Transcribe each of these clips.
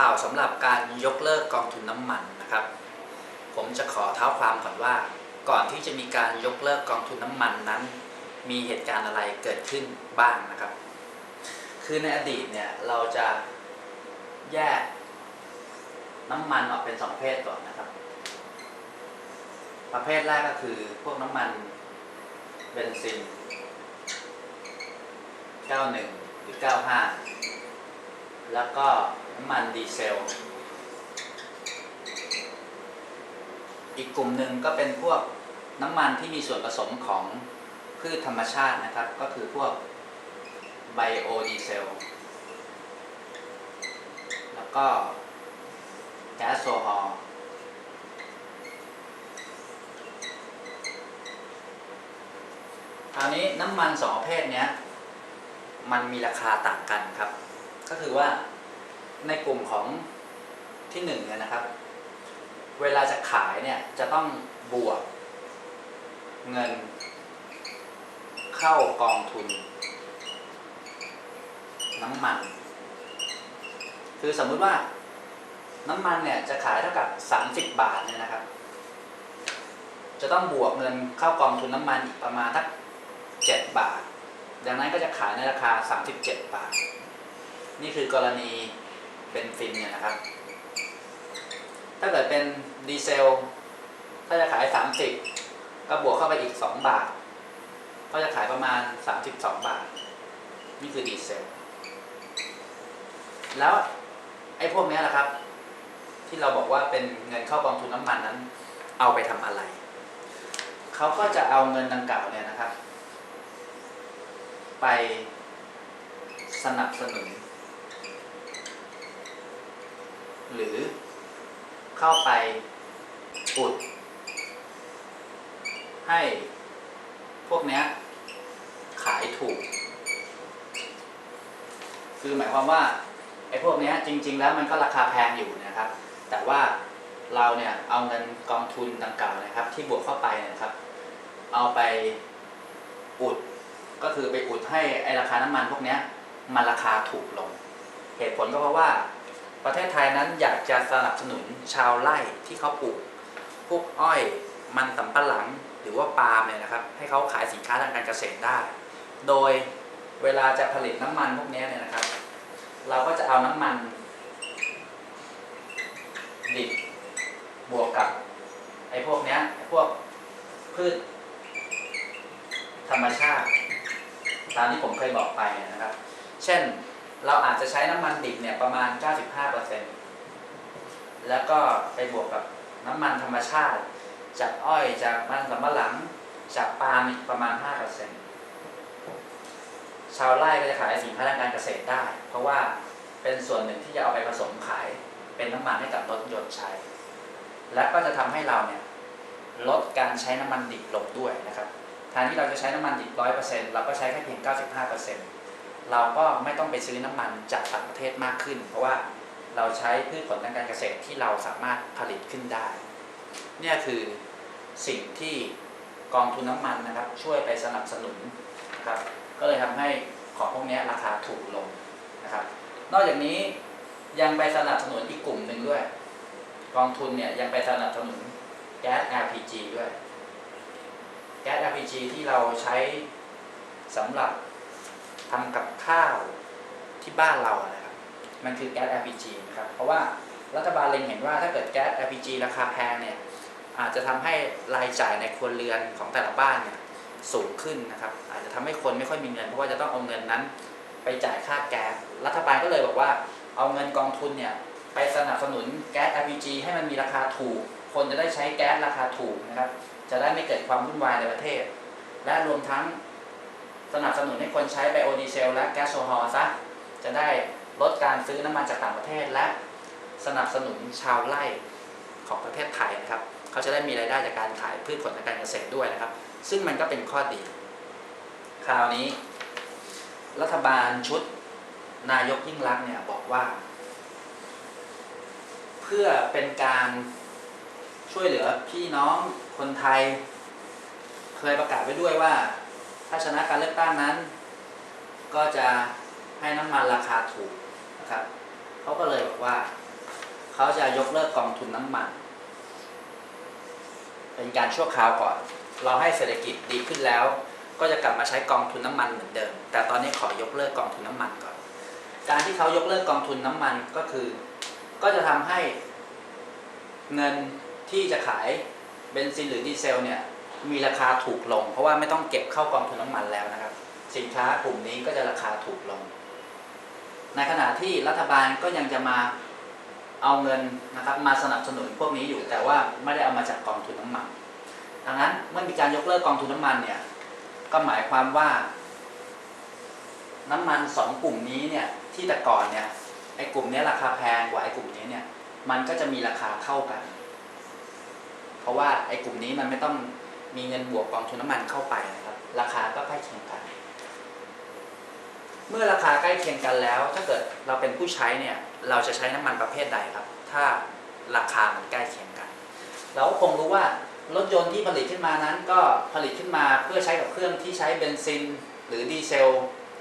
ข่าวสำหรับการยกเลิกกองทุนน้ำมันนะครับ ผมจะขอเท้าความก่อนว่า ก่อนที่จะมีการยกเลิกกองทุนน้ำมันนั้น มีเหตุการณ์อะไรเกิดขึ้นบ้างนะครับ คือในอดีตเนี่ยเราจะแยกน้ำมันออกเป็นสองประเภทก่อนนะครับ ประเภทแรกก็คือพวกน้ำมันเบนซิน 91 หรือ 95 แล้วก็น้ำมันดีเซล อีกกลุ่มหนึ่งก็เป็นพวกน้ำมันที่มีส่วนผสมของพืชธรรมชาตินะครับ ก็คือพวกไบโอดีเซล แล้วก็แก๊สโซฮอล์คราวนี้น้ำมันสองประเภทนี้มันมีราคาต่างกันครับ ก็คือว่า ในกลุ่มของที่หนึ่งเนี่ยนะครับ เวลาจะขายเนี่ยจะต้องบวก เงิน เข้ากองทุน น้ำมัน คือสมมุติว่าน้ำมันเนี่ยจะขายเท่ากับ 30 บาทเนี่ยนะครับ จะต้องบวกเงินเข้ากองทุนน้ำมันอีกประมาณทัก7บาท ดังนั้นก็จะขายในราคา 37 บาท นี่คือกรณี เบนซินเนี่ยนะครับ ถ้าเกิดเป็นดีเซล ถ้าจะขาย 30 ก็บวกเข้าไปอีก 2 บาท ก็จะขายประมาณ 32 บาท นี่คือดีเซล แล้วไอ้พวกนี้ยแหละครับ ที่เราบอกว่าเป็นเงินเข้ากองทุนน้ำมันนั้น เอาไปทำอะไร เขาก็จะเอาเงินดังกล่าวเนี่ยนะครับ ไปสนับสนุน หรือเข้าไปอุด ให้พวกเนี้ยขายถูก คือหมายความว่าไอ้พวกเนี้ยจริง ๆ แล้วมันก็ราคาแพงอยู่นะครับ แต่ว่าเราเนี่ยเอาเงินกองทุนดังกล่าวนะครับ ที่บวกเข้าไปเนะครับ เอาไปอุดก็คือไปอุดให้ไอราคาน้ำมันพวกเนี้ยมันราคาถูกลง เหตุผลก็เพราะว่า ประเทศไทยนั้นอยากจะสนับสนุนชาวไร่ที่เขาปลูกพวกอ้อยมันสำปะหลังหรือว่าปาล์มเนี่ยนะครับ ให้เขาขายสินค้าทางการเกษตรได้ โดยเวลาจะผลิตน้ำมันพวกนี้เนี่ยนะครับ เราก็จะเอาน้ำมัน ดิบบวกกับไอ้พวกเนี้ยพวกพืช ธรรมชาติตามที่ผมเคยบอกไปนะครับ เช่น เราอาจจะใช้น้ำมันดิบเนี่ยประมาณ 95%แล้วก็ไปบวกกับน้ำมันธรรมชาติ จากอ้อยจากมันสำปะหลัง จากปาล์มอีกประมาณ 5%ชาวไร่ก็จะขายสินค้าทางการเกษตรได้ เพราะว่าเป็นส่วนหนึ่งที่จะเอาไปผสมขายเป็นน้ำมันให้กับรถยนต์ใช้ และก็จะทำให้เราเนี่ยลดการใช้น้ำมันดิบลงด้วยนะครับแทนที่เราจะใช้น้ำมันดิบร้อยเปอร์เซ็นต์เราก็ใช้แค่เพียง 95% เราก็ไม่ต้องไปซื้อน้ำมันจากต่างประเทศมากขึ้น เพราะว่าเราใช้พืชผลทางการเกษตรที่เราสามารถผลิตขึ้นได้ เนี่ยคือสิ่งที่กองทุนน้ำมันนะครับ ช่วยไปสนับสนุนนะครับ ก็เลยทำให้ของพวกนี้ราคาถูกลงนะครับ นอกจากนี้ยังไปสนับสนุนอีกกลุ่มหนึ่งด้วย กองทุนเนี่ยยังไปสนับสนุนแก๊ส LPG ด้วย แก๊ส LPG ที่เราใช้สำหรับ ทำกับข้าวที่บ้านเราอะนะครับ มันคือแก๊ส LPG นะครับ เพราะว่ารัฐบาลเล็งเห็นว่าถ้าเกิดแก๊ส LPG ราคาแพงเนี่ยอาจจะทำให้รายจ่ายในครัวเรือนของแต่ละบ้านเนี่ยสูงขึ้นนะครับ อาจจะทำให้คนไม่ค่อยมีเงิน เพราะว่าจะต้องเอาเงินนั้น ไปจ่ายค่าแก๊ส รัฐบาลก็เลยบอกว่าเอาเงินกองทุนเนี่ยไปสนับสนุนแก๊ส LPG ให้มันมีราคาถูก คนจะได้ใช้แก๊สราคาถูกนะครับ จะได้ไม่เกิดความวุ่นวายในประเทศ และรวมทั้ง สนับสนุนให้คนใช้ไบโอดีเซลและแก๊สโซฮอล์ซะจะได้ลดการซื้อน้ำมันจากต่างประเทศและสนับสนุนชาวไร่ของประเทศไทยนะครับเขาจะได้มีรายได้จากการขายพืชผลทางการเกษตรด้วยนะครับ ซึ่งมันก็เป็นข้อดี คราวนี้ รัฐบาลชุดนายกยิ่งรักเนี่ยบอกว่า เพื่อเป็นการช่วยเหลือพี่น้องคนไทย เคยประกาศไว้ด้วยว่า ถ้าชนะการเลือกตั้งนั้น ก็จะให้น้ำมันราคาถูกนะครับเขาก็เลยบอกว่าเขาจะยกเลิกกองทุนน้ำมัน เป็นการชั่วคราวก่อน เราให้เศรษฐกิจดีขึ้นแล้ว ก็จะกลับมาใช้กองทุนน้ำมันเหมือนเดิม แต่ตอนนี้ขอยกเลิกกองทุนน้ำมันก่อน การที่เขายกเลิกกองทุนน้ำมันก็คือ ก็จะทำให้เงินที่จะขายเบนซินหรือดีเซลเนี่ย มีราคาถูกลง เพราะว่าไม่ต้องเก็บเข้ากองทุนน้ำมันแล้วนะครับ สินค้ากลุ่มนี้ก็จะราคาถูกลง ในขณะที่รัฐบาลก็ยังจะมาเอาเงินนะครับมาสนับสนุนพวกนี้อยู่แต่ว่าไม่ได้เอามาจากกองทุนน้ำมัน ดังนั้นเมื่อมีการยกเลิกกองทุนน้ำมันเนี่ยก็หมายความว่า น้ำมันสองกลุ่มนี้เนี่ยที่แต่ก่อนเนี่ยไอ้กลุ่มนี้ราคาแพงกว่าไอ้กลุ่มนี้เนี่ยมันก็จะมีราคาเท่ากัน เพราะว่าไอ้กลุ่มนี้มันไม่ต้อง มีเงินบวกกองทุนน้ำมันเข้าไปนะครับ ราคาก็ใกล้เคียงกัน เมื่อราคาใกล้เคียงกันแล้ว ถ้าเกิดเราเป็นผู้ใช้เนี่ย เราจะใช้น้ำมันประเภทใดครับ ถ้าราคามันใกล้เคียงกัน เราก็คงรู้ว่ารถยนต์ที่ผลิตขึ้นมานั้น ก็ผลิตขึ้นมาเพื่อใช้กับเครื่องที่ใช้เบนซิน หรือดีเซล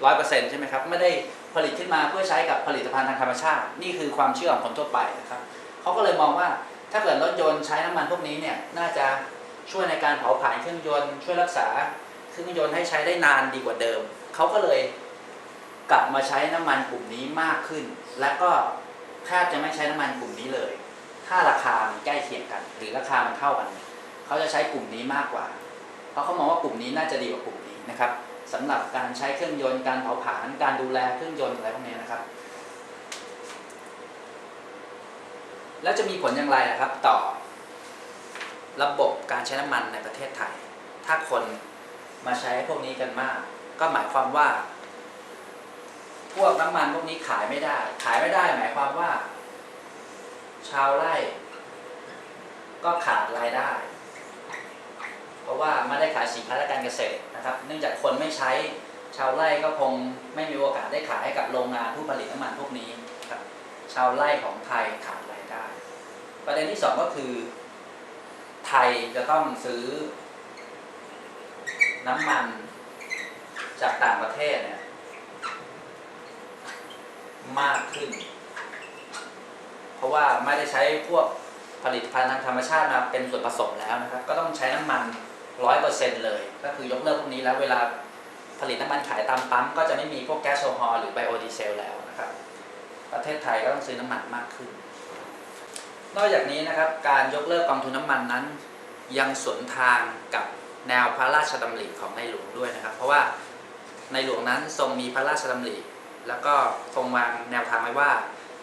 ร้อยเปอร์เซ็นต์ใช่ไหมครับ ไม่ได้ผลิตขึ้นมาเพื่อใช้กับผลิตภัณฑ์ทางธรรมชาติ นี่คือความเชื่อของคนทั่วไปนะครับเขาก็เลยมองว่าถ้าเกิดรถยนต์ใช้น้ำมันพวกนี้เนี่ยน่าจะ ช่วยในการเผาผลาญเครื่องยนต์ช่วยรักษาเครื่องยนต์ให้ใช้ได้นานดีกว่าเดิม เขาก็เลยกลับมาใช้น้ำมันกลุ่มนี้มากขึ้น และก็แทบจะไม่ใช้น้ำมันกลุ่มนี้เลย ถ้าราคามันใกล้เคียงกัน หรือราคามันเท่ากัน เขาจะใช้กลุ่มนี้มากกว่า เพราะเขามองว่ากลุ่มนี้น่าจะดีกว่ากลุ่มนี้นะครับสำหรับการใช้เครื่องยนต์การเผาผลาญการดูแลเครื่องยนต์อะไรพวกนี้นะครับ แล้วจะมีผลอย่างไรนะครับต่อ ระบบการใช้น้ำมันในประเทศไทย ถ้าคนมาใช้พวกนี้กันมาก ก็หมายความว่า พวกน้ำมันพวกนี้ขายไม่ได้ ขายไม่ได้ หมายความว่า ชาวไร่ ก็ขาดรายได้ เพราะว่าไม่ได้ขายสินค้าทางการเกษตรนะครับ เนื่องจากคนไม่ใช้ชาวไร่ก็คงไม่มีโอกาสได้ขายให้กับโรงงานผู้ผลิตน้ำมันพวกนี้ครับ ชาวไร่ของไทยขาดรายได้ ประเด็นที่สองก็คือ ไทยจะต้องซื้อน้ำมันจากต่างประเทศเนี่ยมากขึ้น เพราะว่าไม่ได้ใช้พวกผลิตภัณฑ์ทางธรรมชาติมาเป็นส่วนผสมแล้วนะครับ ก็ต้องใช้น้ำมันร้อยเปอร์เซ็นเลย ก็คือยกเลิกพวกนี้แล้วเวลาผลิตน้ำมันขายตามปั๊มก็จะไม่มีพวกแก๊สโซฮอลหรือไบโอดีเซลแล้วนะครับ ประเทศไทยก็ต้องซื้อน้ำมันมากขึ้น นอกจากนี้นะครับการยกเลิกกองทุนน้ำมันนั้น ยังสวนทางกับแนวพระราชดำริของในหลวงด้วยนะครับ เพราะว่าในหลวงนั้นทรงมีพระราชดำริแล้วก็ทรงวางแนวทางไว้ว่า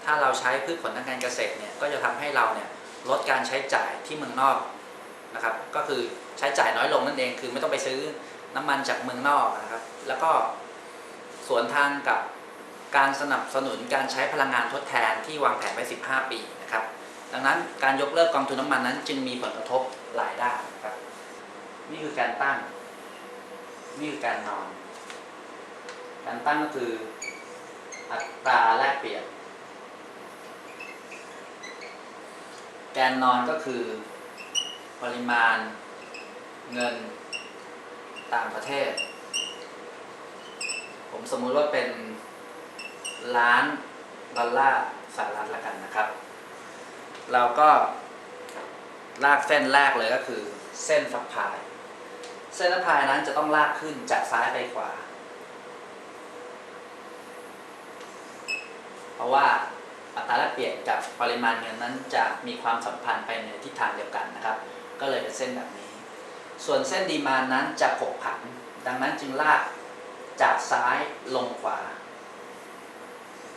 ถ้าเราใช้พืชผลทางการเกษตรเนี่ยก็จะทำให้เราเนี่ยลดการใช้จ่ายที่เมืองนอกนะครับ ก็คือใช้จ่ายน้อยลงนั่นเองคือไม่ต้องไปซื้อน้ำมันจากเมืองนอกนะครับ แล้วก็สวนทางกับการสนับสนุนการใช้พลังงานทดแทนที่วางแผนไว้ 15 ปี ดังนั้นการยกเลิกกองทุนน้ำมันนั้น จึงมีผลกระทบหลายด้านครับ นี่คือการตั้ง นี่คือการนอน การตั้งก็คืออัตราแลกเปลี่ยนแกนนอนก็คือปริมาณเงินต่างประเทศ ผมสมมุติว่าเป็นล้านดอลลาร์สหรัฐละกันนะครับ เราก็ลากเส้นแรกเลยก็คือเส้นสัพพาย เส้นสัพพายนั้นจะต้องลากขึ้นจากซ้ายไปขวา เพราะว่าอัตราแลกเปลี่ยนกับปริมาณเงินนั้นจะมีความสัมพันธ์ไปในทิศทางเดียวกันนะครับ ก็เลยเป็นเส้นแบบนี้ ส่วนเส้นดีมานนั้นจะผกผัน ดังนั้นจึงลากจากซ้ายลงขวา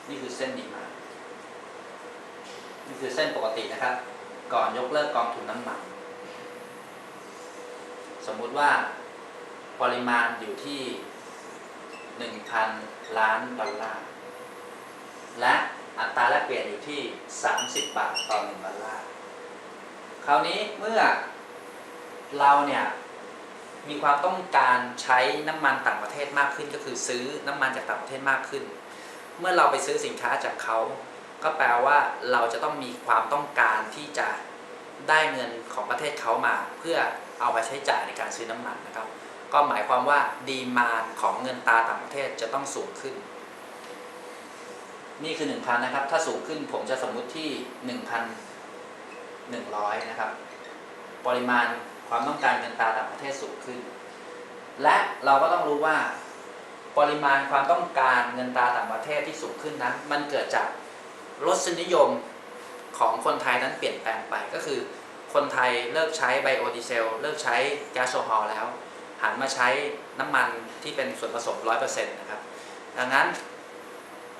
นี่คือเส้นดีมาน นี่คือเส้นปกตินะครับ ก่อนยกเลิกกองทุนน้ำมันสมมุติว่าปริมาณอยู่ที่1,000 ล้านดอลลาร์ และอัตราแลกเปลี่ยนอยู่ที่ 30 บาทต่อ1ดอลลาร์ คราวนี้เมื่อเราเนี่ยมีความต้องการใช้น้ำมันต่างประเทศมากขึ้นก็คือซื้อน้ำมันจากต่างประเทศมากขึ้น เมื่อเราไปซื้อสินค้าจากเขา ก็แปลว่าเราจะต้องมีความต้องการที่จะได้เงินของประเทศเขามา เพื่อเอาไปใช้จ่ายในการซื้อน้ำมันนะครับ ก็หมายความว่าดีมานของเงินตาต่างประเทศจะต้องสูงขึ้น นี่คือ 1,000นะครับ ถ้าสูงขึ้นผมจะสมมุติที่ 1,100 นะครับ ปริมาณความต้องการเงินตาต่างประเทศสูงขึ้น และเราก็ต้องรู้ว่า ปริมาณความต้องการเงินตาต่างประเทศที่สูงขึ้นนั้น มันเกิดจาก รสนิยมของคนไทยนั้นเปลี่ยนแปลงไปก็คือ คนไทยเลิกใช้ไบโอดีเซล เลิกใช้แก๊สโซฮอลแล้ว หันมาใช้น้ำมันที่เป็นส่วนผสม 100%นะครับดังนั้น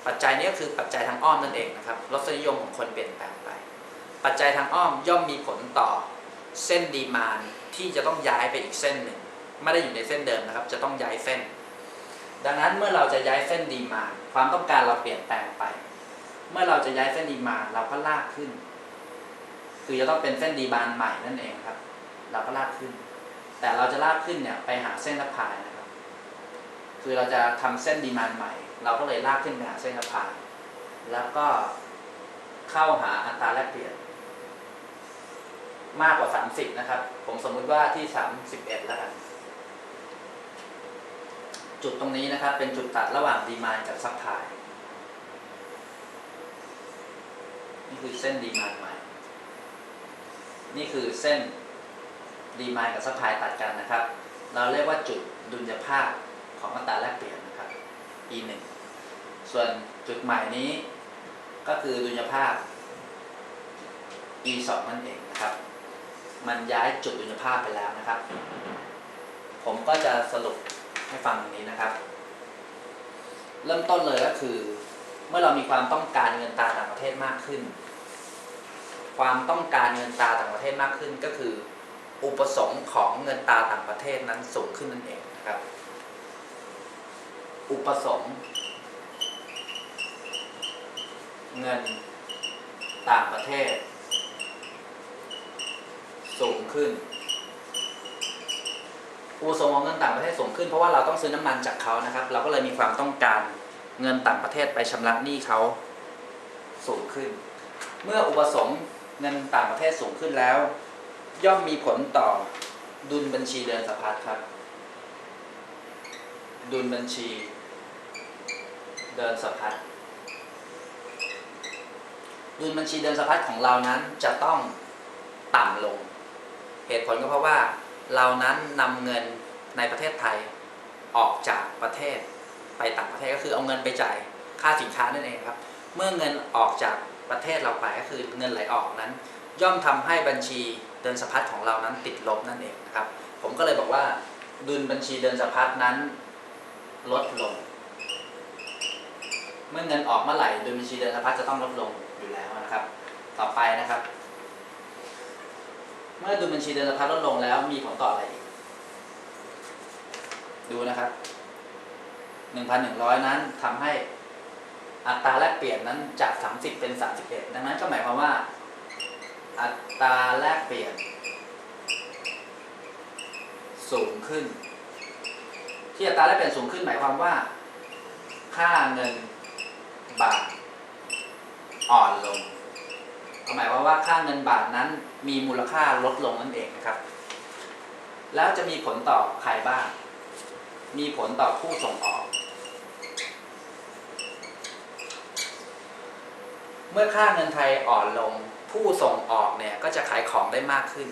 ปัจจัยนี้ก็คือปัจจัยทางอ้อมนั่นเองนะครับรสนิยมของคนเปลี่ยนแปลงไป ปัจจัยทางอ้อมย่อมมีผลต่อเส้นดีมานที่จะต้องย้ายไปอีกเส้นหนึ่งไม่ได้อยู่ในเส้นเดิมนะครับ จะต้องย้ายเส้น ดังนั้นเมื่อเราจะย้ายเส้นดีมานความต้องการเราเปลี่ยนแปลงไป เมื่อเราจะย้ายเส้นดีมาเราก็ลากขึ้น คือจะต้องเป็นเส้นดีมานใหม่นั่นเองครับ เราก็ลากขึ้น แต่เราจะลากขึ้นเนี่ยไปหาเส้นสะพายนะครับ คือเราจะทำเส้นดีมานใหม่ เราก็เลยลากขึ้นไปหาเส้นสะพายแล้วก็เข้าหาอัตราแลกเปลี่ยน มากกว่า 30 นะครับ ผมสมมุติว่าที่ 31 แล้วกันจุดตรงนี้นะครับ เป็นจุดตัดระหว่างดีมานกับซัพพลายนี่ คือเส้นดีมานใหม่ นี่คือเส้นดีมานกับซัพพลายตัดกันนะครับ เราเรียกว่าจุดดุลยภาพของอัตราแลกเปลี่ยนนะครับ E 1 ส่วนจุดใหม่นี้ก็คือดุลยภาพ E 2 นั่นเองนะครับ มันย้ายจุดดุลยภาพไปแล้วนะครับ ผมก็จะสรุปให้ฟังนี้นะครับ เริ่มต้นเลยก็คือ เมื่อเรามีความต้องการเงินตราต่างประเทศมากขึ้น ความต้องการเงินตราต่างประเทศมากขึ้นก็คือ อุปสงค์ของเงินตราต่างประเทศนั้นสูงขึ้นนั่นเองนะครับ อุปสงค์เงินต่างประเทศ สูงขึ้น อุปสงค์ของเงินต่างประเทศสูงขึ้นเพราะว่าเราต้องซื้อน้ำมันจากเขานะครับ เราก็เลยมีความต้องการ เงินต่างประเทศไปชำระหนี้เขาสูงขึ้น เมื่ออุปสงค์เงินต่างประเทศสูงขึ้นแล้ว ย่อมมีผลต่อดุลบัญชีเดินสะพัดครับ ดุลบัญชี เดินสะพัดดุลบัญชีเดินสะพัดของเรานั้นจะต้องต่ำลง เหตุผลก็เพราะว่าเรานั้นนำเงินในประเทศไทยออกจากประเทศ ไปต่างประเทศก็คือเอาเงินไปจ่ายค่าสินค้านั่นเองครับ เมื่อเงินออกจากประเทศเราไปก็คือเงินไหลออกนั้น ย่อมทำให้บัญชีเดินสะพัดของเรานั้นติดลบนั่นเองนะครับ ผมก็เลยบอกว่าดุลบัญชีเดินสะพัดนั้นลดลง เมื่อเงินออกเมื่อไหร่ดุลบัญชีเดินสะพัดจะต้องลดลงอยู่แล้วนะครับ ต่อไปนะครับ เมื่อดุลบัญชีเดินสะพัดลดลงแล้วมีผลต่ออะไรอีกดูนะครับ 1,100นั้นทำให้อัตราแลกเปลี่ยนนั้นจาก30เป็น31ดังนั้นก็หมายความว่า อัตราแลกเปลี่ยน สูงขึ้น ที่อัตราแลกเปลี่ยนสูงขึ้นหมายความว่า ค่าเงินบาทอ่อนลงก็หมายความว่าค่าเงินบาทนั้นมีมูลค่าลดลงนั่นเองนะครับ แล้วจะมีผลต่อใครบ้าง มีผลต่อผู้ส่งออก เมื่อค่าเงินไทยอ่อนลง ผู้ส่งออกเนี่ยก็จะขายของได้มากขึ้น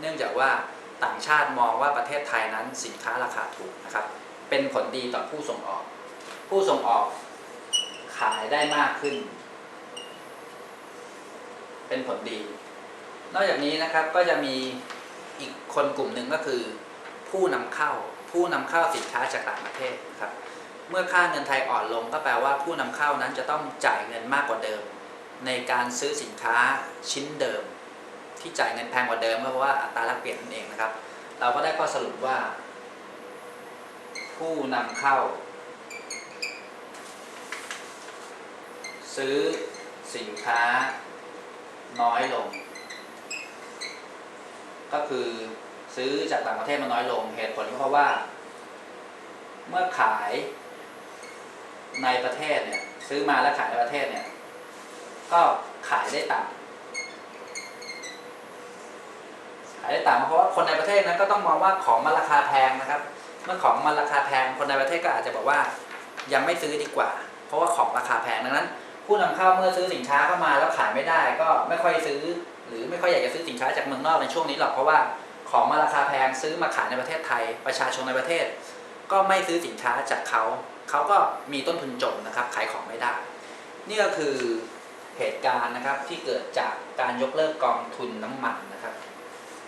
เนื่องจากว่าต่างชาติมองว่าประเทศไทยนั้นสินค้าราคาถูกนะครับ เป็นผลดีต่อผู้ส่งออก ผู้ส่งออกขายได้มากขึ้น เป็นผลดี นอกจากนี้นะครับก็จะมีอีกคนกลุ่มหนึ่งก็คือ ผู้นำเข้า ผู้นำเข้าสินค้าจากต่างประเทศครับ เมื่อค่าเงินไทยอ่อนลงก็แปลว่าผู้นำเข้านั้นจะต้องจ่ายเงินมากกว่าเดิม ในการซื้อสินค้าชิ้นเดิม ที่จ่ายเงินแพงกว่าเดิมเพราะว่าอัตราแลกเปลี่ยนนั่นเองนะครับ เราก็ได้ข้อสรุปว่า ผู้นำเข้า ซื้อสินค้าน้อยลง ก็คือซื้อจากต่างประเทศมาน้อยลงเหตุผลก็เพราะว่า เมื่อขายในประเทศเนี่ยซื้อมาแล้วขายในประเทศเนี่ย ก็ขายได้ต่ำขายได้ต่ำเพราะว่าคนในประเทศนั้นก็ต้องมองว่าของมันราคาแพงนะครับ เมื่อของมันราคาแพงคนในประเทศก็อาจจะบอกว่ายังไม่ซื้อดีกว่า เพราะว่าของราคาแพงดังนั้น ผู้นำเข้าเมื่อซื้อสินค้าเข้ามาแล้วขายไม่ได้ ก็ไม่ค่อยซื้อ หรือไม่ค่อยอยากจะซื้อสินค้าจากเมืองนอกในช่วงนี้หรอกเพราะว่าของมาราคาแพงซื้อมาขายในประเทศไทย ประชาชนในประเทศ ก็ไม่ซื้อสินค้าจากเขา เขาก็มีต้นทุนจมนะครับ ขายของไม่ได้ นี่ก็คือ เหตุการณ์นะครับที่เกิดจากการยกเลิกกองทุนน้ำมันนะครับ